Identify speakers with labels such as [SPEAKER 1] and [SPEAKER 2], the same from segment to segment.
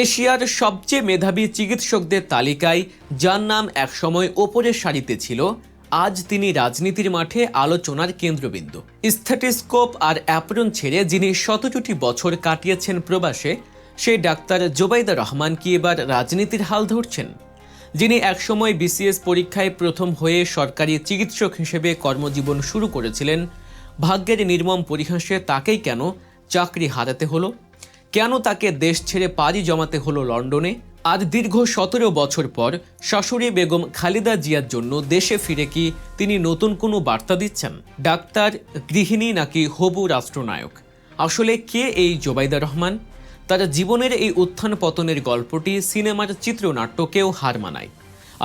[SPEAKER 1] এশিয়ার সবচেয়ে মেধাবী চিকিৎসকদের তালিকায় যার নাম একসময় ওপরের সারিতে ছিল, আজ তিনি রাজনীতির মাঠে আলোচনার কেন্দ্রবিন্দু। স্থেটিস্কোপ আর অ্যাপ্রন ছেড়ে যিনি শতচুটি বছর কাটিয়েছেন প্রবাসে, সেই ডাক্তার জোবাইদা রহমান কি এবার রাজনীতির হাল ধরছেন? যিনি একসময় বিসিএস পরীক্ষায় প্রথম হয়ে সরকারি চিকিৎসক হিসেবে কর্মজীবন শুরু করেছিলেন, ভাগ্যের নির্মম পরিহাসে তাকেই কেন চাকরি হারাতে হলো? কেন তাকে দেশ ছেড়ে পাড়ি জমাতে হলো লন্ডনে? আর দীর্ঘ সতেরো বছর পর শাশুড়ি বেগম খালিদা জিয়ার জন্য দেশে ফিরে কি তিনি নতুন কোনো বার্তা দিচ্ছেন? ডাক্তার, গৃহিণী নাকি হবু রাষ্ট্রনায়ক? আসলে কে এই জোবাইদা রহমান? তার জীবনের এই উত্থান পতনের গল্পটি সিনেমার চিত্রনাট্যকেও হার মানায়।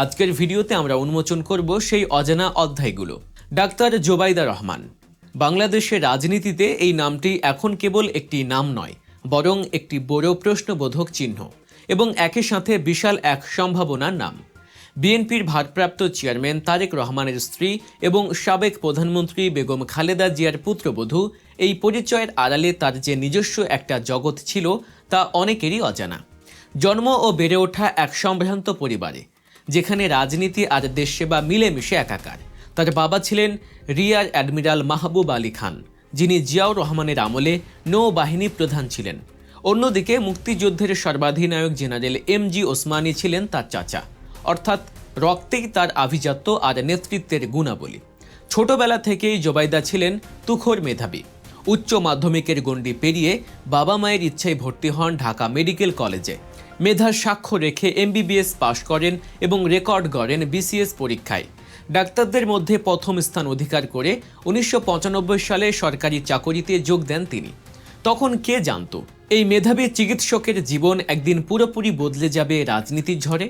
[SPEAKER 1] আজকের ভিডিওতে আমরা উন্মোচন করব সেই অজানা অধ্যায়গুলো। ডাক্তার জোবাইদা রহমান, বাংলাদেশের রাজনীতিতে এই নামটি এখন কেবল একটি নাম নয় বরং একটি বড় প্রশ্নবোধক চিহ্ন এবং একই সাথে বিশাল এক সম্ভাবনার নাম। বিএনপির ভারপ্রাপ্ত চেয়ারম্যান তারেক রহমানের স্ত্রী এবং সাবেক প্রধানমন্ত্রী বেগম খালেদা জিয়ার পুত্রবধূ এই পরিচয়ের আড়ালে তার যে নিজস্ব একটা জগৎ ছিল তা অনেকেরই অজানা। জন্ম ও বেড়ে ওঠা এক সম্ভ্রান্ত পরিবারে, যেখানে রাজনীতি আর দেশসেবা মিলেমিশে একাকার। তার বাবা ছিলেন রিয়ার অ্যাডমিরাল মাহবুব আলী খান। যিনি জিয়াউর রহমানের আমলে নৌবাহিনী প্রধান ছিলেন। অন্যদিকে মুক্তিযুদ্ধের সর্বাধিনায়ক জেনারেল এম জি ওসমানী ছিলেন তার চাচা। অর্থাৎ রক্তেই তার আভিজাত্য আর নেতৃত্বের গুণাবলী। ছোটবেলা থেকেই জোবাইদা ছিলেন তুখোর মেধাবী। উচ্চ মাধ্যমিকের গণ্ডি পেরিয়ে বাবা মায়ের ইচ্ছায় ভর্তি হন ঢাকা মেডিকেল কলেজে। মেধার সাক্ষ্য রেখে এমবিবিএস পাশ করেন এবং রেকর্ড গড়েন বিসিএস পরীক্ষায়। ডাক্তারদের মধ্যে প্রথম স্থান অধিকার করে উনিশশো পঁচানব্বই সালে সরকারি চাকরিতে যোগ দেন তিনি। তখন কে জানতো, এই মেধাবী চিকিৎসকের জীবন একদিন পুরোপুরি বদলে যাবে রাজনীতির ঝড়ে?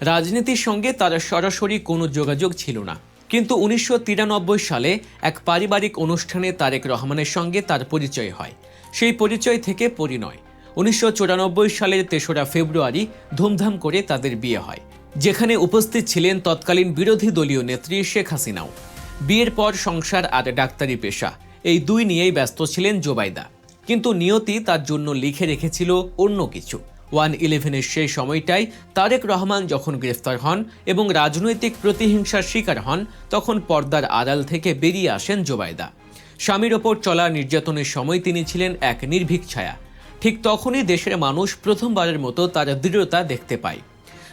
[SPEAKER 1] রাজনীতির সঙ্গে তার সরাসরি কোনো যোগাযোগ ছিল না। কিন্তু উনিশশো তিরানব্বই সালে এক পারিবারিক অনুষ্ঠানে তারেক রহমানের সঙ্গে তার পরিচয় হয়। সেই পরিচয় থেকে পরিণয়। উনিশশো সালের তেসরা ফেব্রুয়ারি ধুমধাম করে তাদের বিয়ে হয়। যেখানে উপস্থিত ছিলেন তৎকালীন বিরোধী দলীয় নেত্রী শেখ হাসিনাও। বিয়ের পর সংসার আর ডাক্তারি পেশা, এই দুই নিয়েই ব্যস্ত ছিলেন জোবাইদা। কিন্তু নিয়তি তার জন্য লিখে রেখেছিল অন্য কিছু। ওয়ান ইলেভেনের সেই সময়টাই তারেক রহমান যখন গ্রেফতার হন এবং রাজনৈতিক প্রতিহিংসার শিকার হন, তখন পর্দার আড়াল থেকে বেরিয়ে আসেন জোবাইদা স্বামীর ওপর চলা নির্যাতনের সময় তিনি ছিলেন এক নির্ভীক ছায়া। ঠিক তখনই দেশের মানুষ প্রথমবারের মতো তার দৃঢ়তা দেখতে পায়।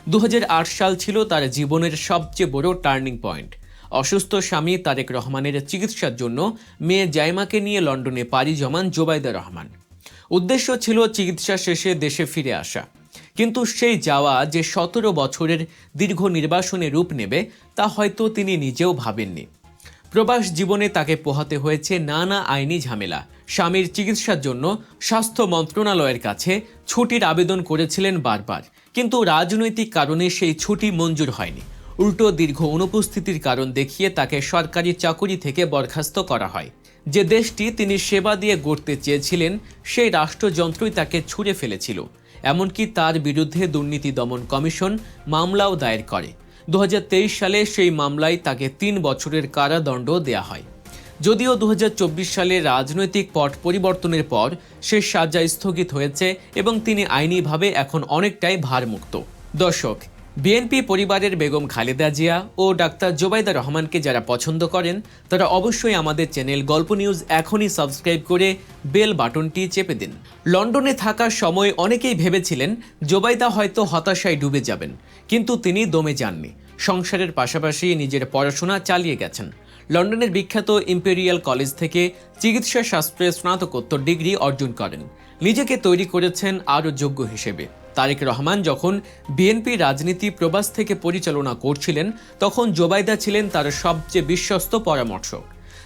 [SPEAKER 1] দু হাজার আট সাল ছিল তার জীবনের সবচেয়ে বড় টার্নিং পয়েন্ট। অসুস্থ স্বামী তারেক রহমানের চিকিৎসার জন্য মেয়ে জাইমাকে নিয়ে লন্ডনে পাড়ি জমান জোবাইদা রহমান। উদ্দেশ্য ছিল চিকিৎসা শেষে দেশে ফিরে আসা। কিন্তু সেই যাওয়া যে সতেরো বছরের দীর্ঘ নির্বাসনে রূপ নেবে, তা হয়তো তিনি নিজেও ভাবেননি। প্রবাস জীবনে তাকে পোহাতে হয়েছে নানা আইনি ঝামেলা। স্বামীর চিকিৎসার জন্য স্বাস্থ্য মন্ত্রণালয়ের কাছে ছুটির আবেদন করেছিলেন বারবার। কিন্তু রাজনৈতিক কারণে সেই ছুটি মঞ্জুর হয়নি। উল্টো দীর্ঘ অনুপস্থিতির কারণ দেখিয়ে তাকে সরকারি চাকুরি থেকে বরখাস্ত করা হয়। যে দেশটি তিনি সেবা দিয়ে গড়তে চেয়েছিলেন, সেই রাষ্ট্রযন্ত্রই তাকে ছুঁড়ে ফেলেছিল। এমনকি তার বিরুদ্ধে দুর্নীতি দমন কমিশন মামলাও দায়ের করে। দু হাজার তেইশ সালে সেই মামলায় তাকে তিন বছরের কারাদণ্ড দেয়া হয়। যদিও দু হাজার চব্বিশ সালে রাজনৈতিক পট পরিবর্তনের পর সে সাজা স্থগিত হয়েছে এবং তিনি আইনিভাবে এখন অনেকটাই ভারমুক্ত। দর্শক বিএনপি পরিবারের বেগম খালেদা জিয়া ও ডাক্তার জোবাইদা রহমানকে যারা পছন্দ করেন, তারা অবশ্যই আমাদের চ্যানেল গল্প নিউজ এখনই সাবস্ক্রাইব করে বেল বাটনটি চেপে দিন। লন্ডনে থাকার সময় অনেকেই ভেবেছিলেন জোবাইদা হয়তো হতাশায় ডুবে যাবেন, কিন্তু তিনি দমে যাননি। সংসারের পাশাপাশি নিজের পড়াশোনা চালিয়ে গেছেন। লন্ডনের বিখ্যাত ইম্পেরিয়াল কলেজ থেকে চিকিৎসা শাস্ত্রে স্নাতকোত্তর ডিগ্রি অর্জন করেন। নিজেকে তৈরি করেছেন আরও যোগ্য হিসেবে। তারেক রহমান যখন বিএনপি রাজনীতি প্রবাস থেকে পরিচালনা করছিলেন, তখন জোবাইদা ছিলেন তার সবচেয়ে বিশ্বস্ত পরামর্শক।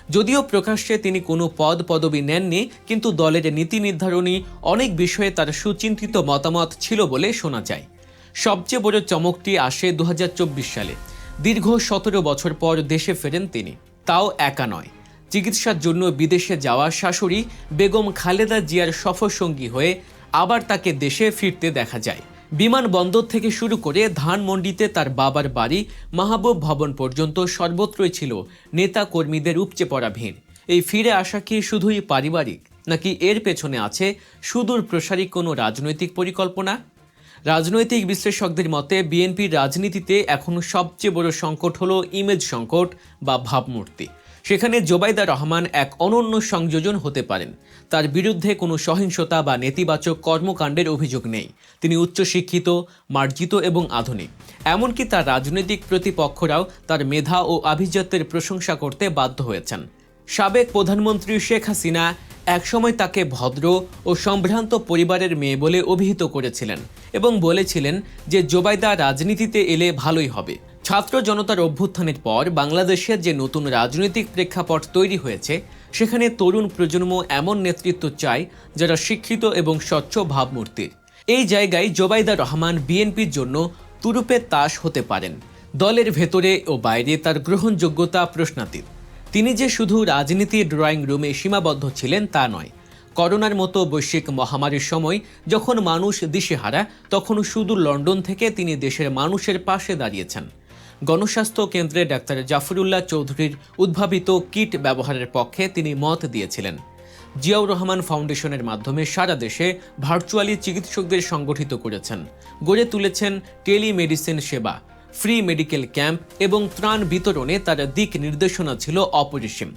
[SPEAKER 1] যদিও প্রকাশ্যে তিনি কোনো পদ পদবি নেননি, কিন্তু দলের নীতি নির্ধারণী অনেক বিষয়ে তার সুচিন্তিত মতামত ছিল বলে শোনা যায়। সবচেয়ে বড় চমকটি আসে দু হাজার চব্বিশ সালে। দীর্ঘ সতেরো বছর পর দেশে ফেরেন তিনি। তাও একা নয়। চিকিৎসার জন্য বিদেশে যাওয়া শাশুড়ি বেগম খালেদা জিয়ার সফরসঙ্গী হয়ে আবার তাকে দেশে ফিরতে দেখা যায়। বিমানবন্দর থেকে শুরু করে ধানমন্ডিতে তার বাবার বাড়ি, মাহবুব ভবন পর্যন্ত সর্বত্রই ছিল নেতা কর্মীদের উপচে পড়া ভিড়। এই ফিরে আসা কি শুধুই পারিবারিক, নাকি এর পেছনে আছে সুদূর প্রসারী কোনো রাজনৈতিক পরিকল্পনা? রাজনৈতিক বিশ্লেষকদের মতে, বিএনপির রাজনীতিতে এখন সবচেয়ে বড় সংকট হলো ইমেজ সংকট বা ভাবমূর্তি। সেখানে জোবাইদা রহমান এক অনন্য সংযোজন হতে পারেন। তার বিরুদ্ধে কোনো সহিংসতা বা নেতিবাচক কর্মকাণ্ডের অভিযোগ নেই। তিনি উচ্চশিক্ষিত, মার্জিত এবং আধুনিক। এমনকি তার রাজনৈতিক প্রতিপক্ষরাও তার মেধা ও আভিজাত্যের প্রশংসা করতে বাধ্য হয়েছেন। সাবেক প্রধানমন্ত্রী শেখ হাসিনা একসময় তাকে ভদ্র ও সম্ভ্রান্ত পরিবারের মেয়ে বলে অভিহিত করেছিলেন এবং বলেছিলেন যে জোবাইদা রাজনীতিতে এলে ভালোই হবে। ছাত্র জনতার অভ্যুত্থানের পর বাংলাদেশের যে নতুন রাজনৈতিক প্রেক্ষাপট তৈরি হয়েছে, সেখানে তরুণ প্রজন্ম এমন নেতৃত্ব চায় যারা শিক্ষিত এবং স্বচ্ছ ভাবমূর্তির। এই জায়গায় জোবাইদা রহমান বিএনপির জন্য তুরুপের তাস হতে পারেন। দলের ভেতরে ও বাইরে তার গ্রহণযোগ্যতা প্রশ্নাতীত। তিনি যে শুধু রাজনীতির ড্রয়িং রুমে সীমাবদ্ধ ছিলেন তা নয়। করোনার মতো বৈশ্বিক মহামারীর সময় যখন মানুষ দিশেহারা তখন শুধু লন্ডন থেকে তিনি দেশের মানুষের পাশে দাঁড়িয়েছেন। গণস্বাস্থ্য কেন্দ্রে ডাক্তার জাফরুল্লাহ চৌধুরীর উদ্ভাবিত কিট ব্যবহারের পক্ষে তিনি মত দিয়েছিলেন। জিয়াউর রহমান ফাউন্ডেশনের মাধ্যমে সারা দেশে ভার্চুয়ালি চিকিৎসকদের সংগঠিত করেছেন। গড়ে তুলেছেন টেলিমেডিসিন সেবা, ফ্রি মেডিকেল ক্যাম্প এবং ত্রাণ বিতরণে তার দিক নির্দেশনা ছিল অপরিসীম।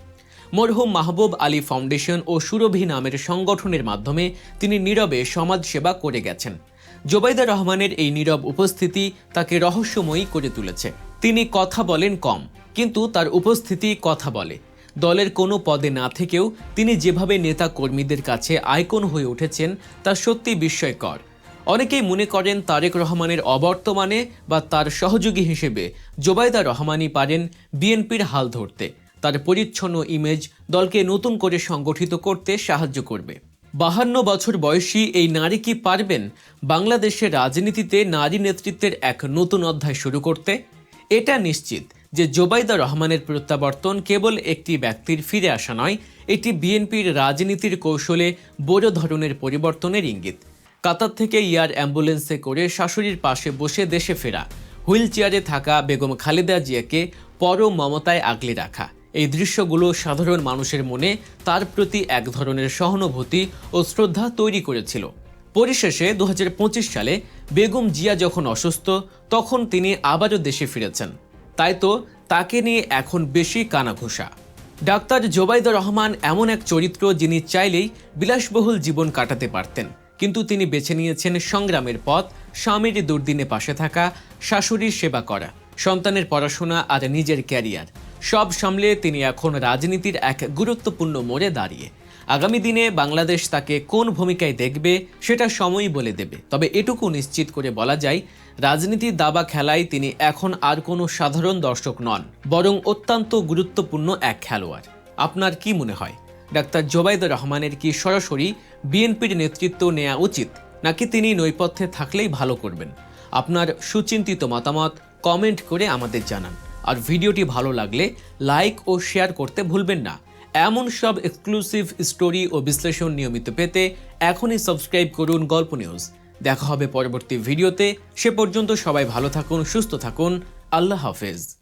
[SPEAKER 1] মরহুম মাহবুব আলী ফাউন্ডেশন ও সুরভি নামের সংগঠনের মাধ্যমে তিনি নীরবে সমাজসেবা করে গেছেন। জোবাইদা রহমানের এই নীরব উপস্থিতি তাকে রহস্যময়ী করে তুলেছে। তিনি কথা বলেন কম, কিন্তু তার উপস্থিতি কথা বলে। দলের কোনো পদে না থেকেও তিনি যেভাবে নেতা কর্মীদের কাছে আইকন হয়ে উঠেছেন, তা সত্যি বিস্ময়কর। অনেকেই মনে করেন তারেক রহমানের অবর্তমানে বা তার সহযোগী হিসেবে জোবাইদা রহমানই পারেন বিএনপির হাল ধরতে। তার পরিচ্ছন্ন ইমেজ দলকে নতুন করে সংগঠিত করতে সাহায্য করবে। বাহান্ন বছর বয়সী এই নারী কি পারবেন? বাংলাদেশের রাজনীতিতে নারী নেতৃত্বের এক নতুন অধ্যায় শুরু করতে এটা নিশ্চিত যে জোবাইদা রহমানের প্রত্যাবর্তন কেবল একটি ব্যক্তির ফিরে আসা নয়, এটি বিএনপির রাজনীতির কৌশলে বড় ধরনের পরিবর্তনের ইঙ্গিত। কাতার থেকে ইয়ার অ্যাম্বুলেন্সে করে শাশুড়ির পাশে বসে দেশে ফেরা, হুইল চেয়ারে থাকা বেগম খালেদা জিয়াকে পরম মমতায় আগলে রাখা। এই দৃশ্যগুলো সাধারণ মানুষের মনে তার প্রতি এক ধরনের সহানুভূতি ও শ্রদ্ধা তৈরি করেছিল। পরিশেষে দু হাজার পঁচিশ সালে বেগম জিয়া যখন অসুস্থ, তখন তিনি আবারও দেশে ফিরেছেন। তাই তো তাকে নিয়ে এখন বেশি কানাঘুষা। ডাক্তার জোবাইদা রহমান এমন এক চরিত্র যিনি চাইলেই বিলাসবহুল জীবন কাটাতে পারতেন। কিন্তু তিনি বেছে নিয়েছেন সংগ্রামের পথ, স্বামীর দুর্দিনে পাশে থাকা, শাশুড়ির সেবা করা, সন্তানের পড়াশোনা আর নিজের ক্যারিয়ার। সব সামলে তিনি এখন রাজনীতির এক গুরুত্বপূর্ণ মোড়ে দাঁড়িয়ে। আগামী দিনে বাংলাদেশ তাকে কোন ভূমিকায় দেখবে সেটা সময়ই বলে দেবে। তবে এটুকু নিশ্চিত করে বলা যায় রাজনীতির দাবা খেলায় তিনি এখন আর কোনো সাধারণ দর্শক নন, বরং অত্যন্ত গুরুত্বপূর্ণ এক খেলোয়াড়। আপনার কি মনে হয়? ডাক্তার জোবাইদুর রহমানের কি সরাসরি বিএনপির নেতৃত্ব নেওয়া উচিত, নাকি তিনি নৈপথ্যে থাকলেই ভালো করবেন? আপনার সুচিন্তিত মতামত কমেন্ট করে আমাদের জানান। আর ভিডিওটি ভালো লাগলে লাইক ও শেয়ার করতে ভুলবেন না। এমন সব এক্সক্লুসিভ স্টোরি ও বিশ্লেষণ নিয়মিত পেতে এখনই সাবস্ক্রাইব করুন গল্প নিউজ দেখা হবে পরবর্তী ভিডিওতে সে পর্যন্ত সবাই ভালো থাকুন, সুস্থ থাকুন। আল্লাহ হাফেজ।